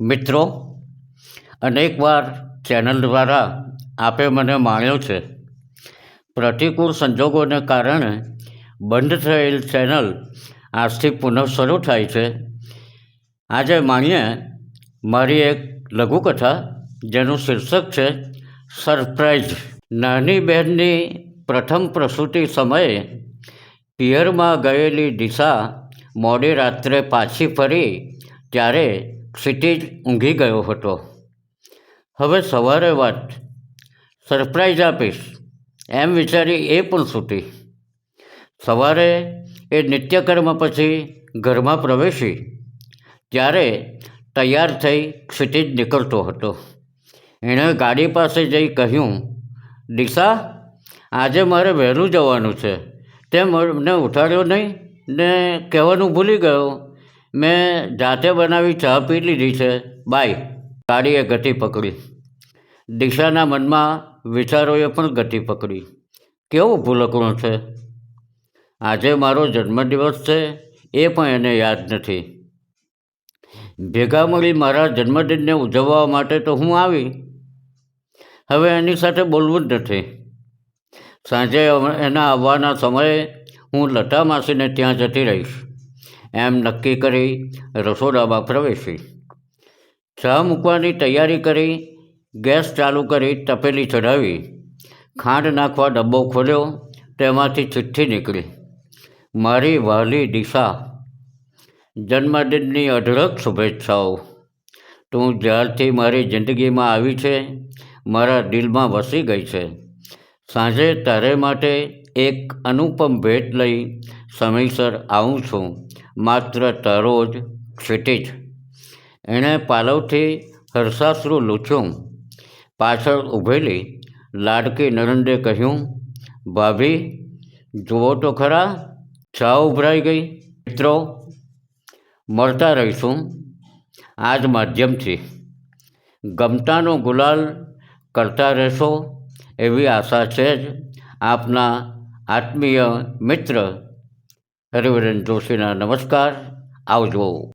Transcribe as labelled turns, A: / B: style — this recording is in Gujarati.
A: મિત્રો, અનેકવાર ચેનલ દ્વારા આપે મને માણ્યો છે. પ્રતિકૂળ સંજોગોને કારણે બંધ થયેલ ચેનલ આજથી પુનઃ શરૂ થાય છે. આજે માણીએ મારી એક લઘુકથા, જેનું શીર્ષક છે સરપ્રાઈઝ નાની બહેનની પ્રથમ પ્રસૂતિ સમયે પિયરમાં ગયેલી દિશા મોડી રાત્રે પાછી ફરી, ત્યારે ક્ષિતિજ ઊંઘી ગયો હતો. હવે સવારે વાત. સરપ્રાઈઝ આપીશ. એમ વિચારી એ પણ સૂતી. સવારે એ નિત્યકર્મ પછી ઘરમાં પ્રવેશી. ત્યારે તૈયાર થઈ ક્ષિતિજ નીકળતો હતો. એણે ગાડી પાસે જઈ કહ્યું, દિશા, આજે મારે વહેલું જવાનું છે. તે મને ઉઠાડ્યો નહીં ને કહેવાનું ભૂલી ગયો. મેં જાતે બનાવી ચા પી લીધી છે. બાય. ગાડીએ ગતિ પકડી. દિશાના મનમાં વિચારોએ પણ ગતિ પકડી. કેવું ભૂલકણું છે? આજે મારો જન્મદિવસ છે, એ પણ એને યાદ નથી. ભેગા મળી મારા જન્મદિનને ઉજવવા માટે તો હું આવી. હવે એની સાથે બોલવું જ નથી. સાંજે એના આવવાના સમયે હું લતા માસીને ત્યાં જતી રહીશ. એમ નક્કી કરી રસોડામાં પ્રવેશી. ચા મૂકવાની તૈયારી કરી, ગેસ ચાલુ કરી તપેલી ચઢાવી. ખાંડ નાખવા ડબ્બો ખોલ્યો, તેમાંથી ચિઠ્ઠી નીકળી. મારી વહાલી દિશા, જન્મદિનની અઢળક શુભેચ્છાઓ. તું જ્યારથી મારી જિંદગીમાં આવી છે, મારા દિલમાં વસી ગઈ છે. સાંજે તારે માટે એક અનુપમ ભેટ લઈ સમયસર આવું છું. માત્ર તારો જ ક્ષિતિજ એણે પાલવથી હર્ષાશ્રુ લૂછ્યું. પાછળ ઊભેલી લાડકી નરંદે કહ્યું, ભાભી, જુઓ તો ખરા, ચા ઉભરાઈ ગઈ. મિત્રો, મળતા રહીશું. આ જ માધ્યમથી. ગમતાનો ગુલાલ કરતા રહેશો એવી આશા છે જ આપના આત્મીય મિત્ર હરિવરન જોશીના નમસ્કાર. આવજો.